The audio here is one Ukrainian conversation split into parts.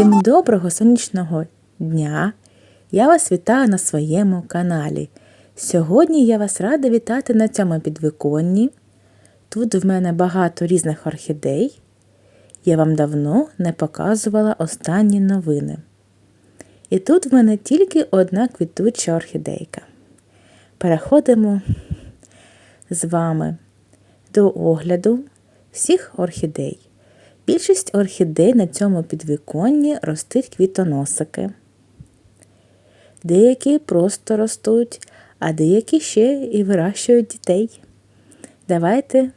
Всім доброго сонячного дня! Я вас вітаю на своєму каналі. Сьогодні я вас рада вітати на цьому підвіконні. Тут в мене багато різних орхідей. Я вам давно не показувала останні новини. І тут в мене тільки одна квітуча орхідейка. Переходимо з вами до огляду всіх орхідей. Більшість орхідей на цьому підвіконні ростуть квітоносики. Деякі просто ростуть, а деякі ще і вирощують дітей. Давайте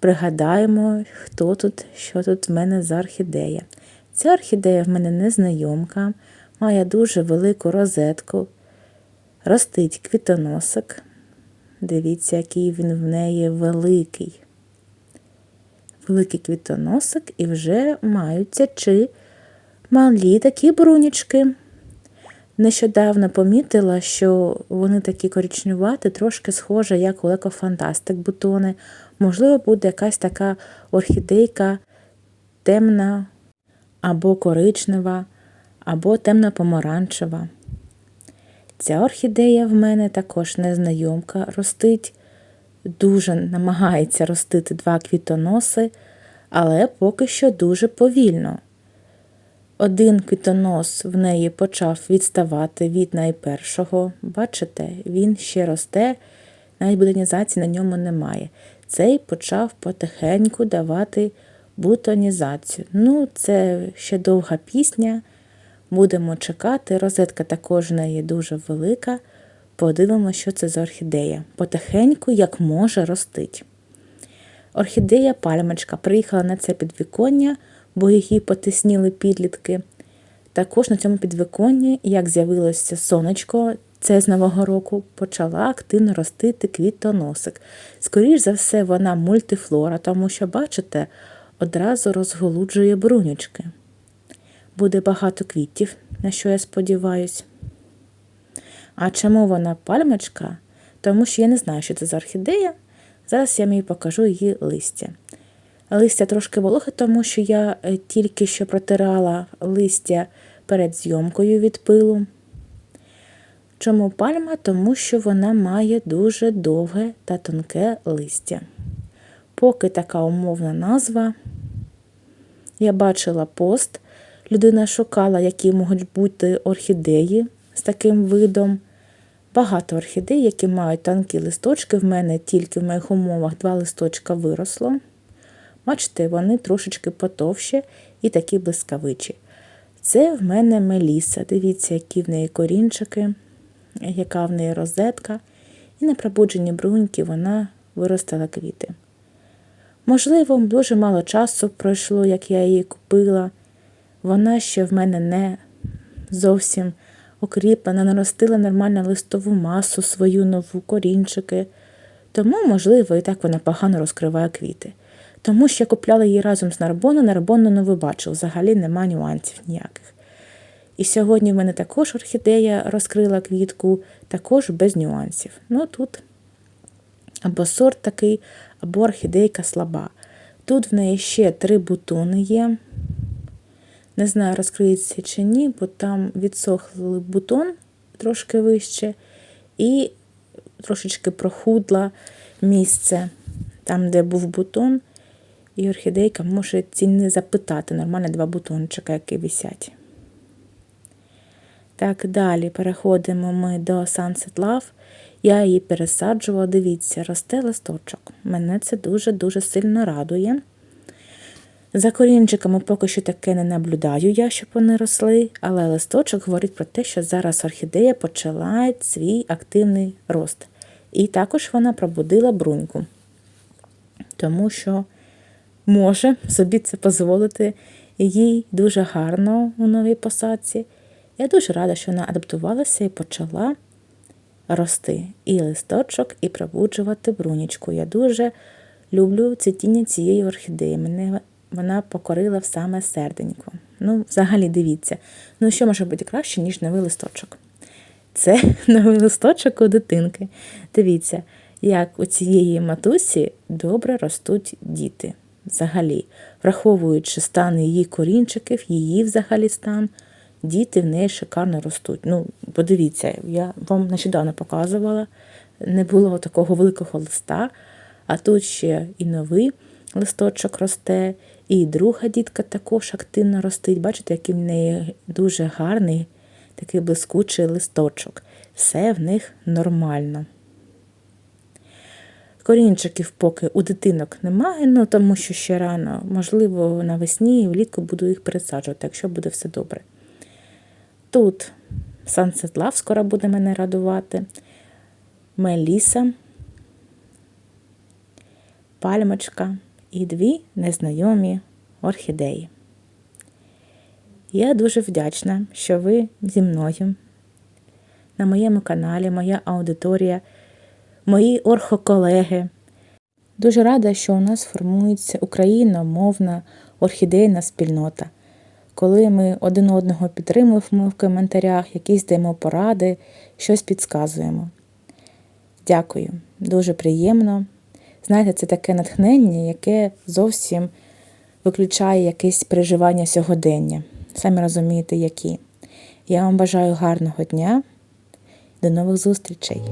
пригадаємо, хто тут, що тут в мене за орхідея. Ця орхідея в мене незнайомка, має дуже велику розетку, ростить квітоносик. Дивіться, який він в неї великий великий квітоносик і вже маються чи малі такі брунічки. Нещодавно помітила, що вони такі коричнюваті, трошки схожі, як у лекофантастик бутони. Можливо, буде якась така орхідейка темна або коричнева, або темно-помаранчева. Ця орхідея в мене також незнайомка ростить дуже намагається ростити два квітоноси, але поки що дуже повільно. Один квітонос в неї почав відставати від найпершого. Бачите, він ще росте, навіть бутонізації на ньому немає. Цей почав потихеньку давати бутонізацію. Ну, це ще довга пісня. Будемо чекати. Розетка також в неї дуже велика. Подивимося, що це за орхідея. Потихеньку, як може, ростить. Орхідея пальмочка приїхала на це підвіконня, бо її потисніли підлітки. Також на цьому підвіконні, як з'явилося сонечко, це з Нового року, почала активно ростити квітоносик. Скоріше за все, вона мультифлора, тому що, бачите, одразу розголуджує брунючки. Буде багато квітів, на що я сподіваюся. А чому вона пальмочка? Тому що я не знаю, що це за орхідея. Зараз я мені покажу її листя. Листя трошки вологе, тому що я е, тільки що протирала листя перед зйомкою від пилу. Чому пальма? Тому що вона має дуже довге та тонке листя. Поки така умовна назва, я бачила пост, людина шукала, які можуть бути орхідеї з таким видом. Багато орхідей, які мають тонкі листочки. В мене тільки в моїх умовах два листочка виросло. Бачите, вони трошечки потовші і такі блискавичі. Це в мене меліса. Дивіться, які в неї корінчики, яка в неї розетка. І на пробудженні бруньки вона виростила квіти. Можливо, дуже мало часу пройшло, як я її купила. Вона ще в мене не зовсім окріплена, наростила нормальну листову масу, свою нову корінчики. Тому, можливо, і так вона погано розкриває квіти. Тому що я купляла її разом з нарбону, нарбону не вибачив, взагалі нема нюансів ніяких. І сьогодні в мене також орхідея розкрила квітку, також без нюансів. Ну тут або сорт такий, або орхідейка слаба. Тут в неї ще три бутони є. Не знаю, розкриється чи ні, бо там відсохли бутон трошки вище, і трошечки прохудла місце, там, де був бутон, і орхідейка може ціни запитати. Нормально два бутончика, які висять. Так, далі переходимо ми до Sunset Love. Я її пересаджувала, дивіться, росте листочок. Мене це дуже-дуже сильно радує. За корінчиками поки що таке не наблюдаю я, щоб вони росли, але листочок говорить про те, що зараз орхідея почала свій активний рост. І також вона пробудила бруньку, тому що може собі це дозволити їй дуже гарно у новій посадці. Я дуже рада, що вона адаптувалася і почала рости і листочок, і пробуджувати брунічку. Я дуже люблю цвітіння цієї орхідеї. Мене вона покорила в саме серденько. Ну, взагалі, дивіться, ну що може бути краще, ніж новий листочок? Це новий листочок у дитинки. Дивіться, як у цієї матусі добре ростуть діти. взагалі, враховуючи стан її корінчиків, її взагалі стан, діти в неї шикарно ростуть. Ну, подивіться, я вам нещодавно показувала, не було такого великого листа, а тут ще і новий листочок росте, і друга дітка також активно ростить. Бачите, який в неї дуже гарний такий блискучий листочок. Все в них нормально. Корінчиків поки у дитинок немає, ну тому що ще рано. Можливо, навесні і влітку буду їх пересаджувати, якщо буде все добре. Тут Love скоро буде мене радувати. Меліса, пальмочка і дві незнайомі орхідеї. Я дуже вдячна, що ви зі мною на моєму каналі, моя аудиторія, мої орхоколеги. Дуже рада, що у нас формується україномовна орхідейна спільнота. Коли ми один одного підтримуємо в коментарях, якісь даємо поради, щось підказуємо. Дякую, дуже приємно. Знаєте, це таке натхнення, яке зовсім виключає якесь переживання сьогодення. Самі розумієте, які. Я вам бажаю гарного дня. До нових зустрічей!